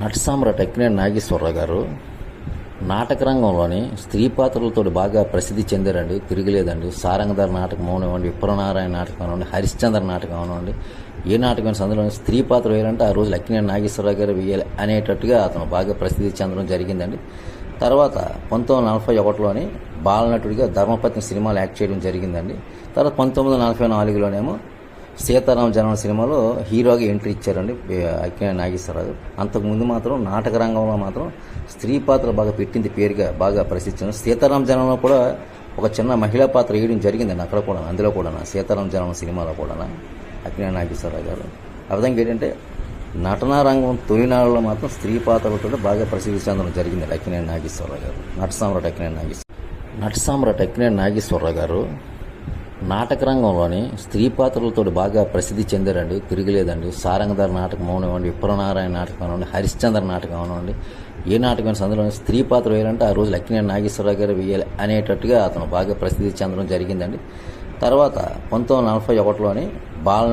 నటసామ్రాట్ ఎక్కినే నాగేశ్వరరావు గారు నాటక రంగంలోని స్త్రీ పాత్రలతో బాగా ప్రసిద్ధి చెందారండి తిరగలేదండి. సారంగధార నాటకం అవనివ్వండి విప్రనారాయణ నాటకం అవనివ్వండి హరిశ్చంద్ర నాటకం అవనివ్వండి ఏ నాటకం సందర్భంలో స్త్రీ పాత్ర వేయాలంటే ఆ రోజు అక్కినేని నాగేశ్వరరావు గారు వేయాలి అనేటట్టుగా అతను బాగా ప్రసిద్ధి చెందడం జరిగిందండి. తర్వాత పంతొమ్మిది వందల నలభై ఒకటిలోని బాలనటుడిగా ధర్మపత్ని సినిమాలు యాక్ట్ చేయడం జరిగిందండి. తర్వాత పంతొమ్మిది వందల నలభై నాలుగులోనేమో సీతారామ జనం సినిమాలో హీరోగా ఎంట్రీ ఇచ్చారండి అక్కినే నాగేశ్వరరావు. అంతకుముందు మాత్రం నాటక రంగంలో మాత్రం స్త్రీ పాత్ర బాగా పెట్టింది పేరుగా బాగా ప్రసిద్ధి. సీతారామ జనంలో కూడా ఒక చిన్న మహిళా పాత్ర వేయడం జరిగిందండి అక్కడ కూడా అందులో కూడా సీతారామ జనం సినిమాలో కూడా అక్కినే నాగేశ్వరరావు గారు. ఆ విధంగా ఏంటంటే నటనా రంగం తొలినాళ్ళలో మాత్రం స్త్రీ పాత్రలతో బాగా ప్రసిద్ధి చెందడం జరిగింది అక్కినే నాగేశ్వరరావు గారు. నట సామ్రాట్ అక్కినే నాగేశ్వర నట సామ్రాట్ అక్కినే నాగేశ్వరరావు గారు నాటక రంగంలోని స్త్రీ పాత్రలతో బాగా ప్రసిద్ధి చెందారండి తిరగలేదండి. సారంగధర నాటకం అవనివ్వండి విప్రనారాయణ నాటకం అవనివ్వండి హరిశ్చంద్ర నాటకం అవనివ్వండి ఏ నాటకమైన సందర్భంలో స్త్రీ పాత్ర వేయాలంటే ఆ రోజు లక్కినేని నాగేశ్వరరావు గారు వేయాలి అనేటట్టుగా అతను బాగా ప్రసిద్ధి చెందడం జరిగిందండి. తర్వాత పంతొమ్మిది వందల నలభై ఒకటిలోని బాల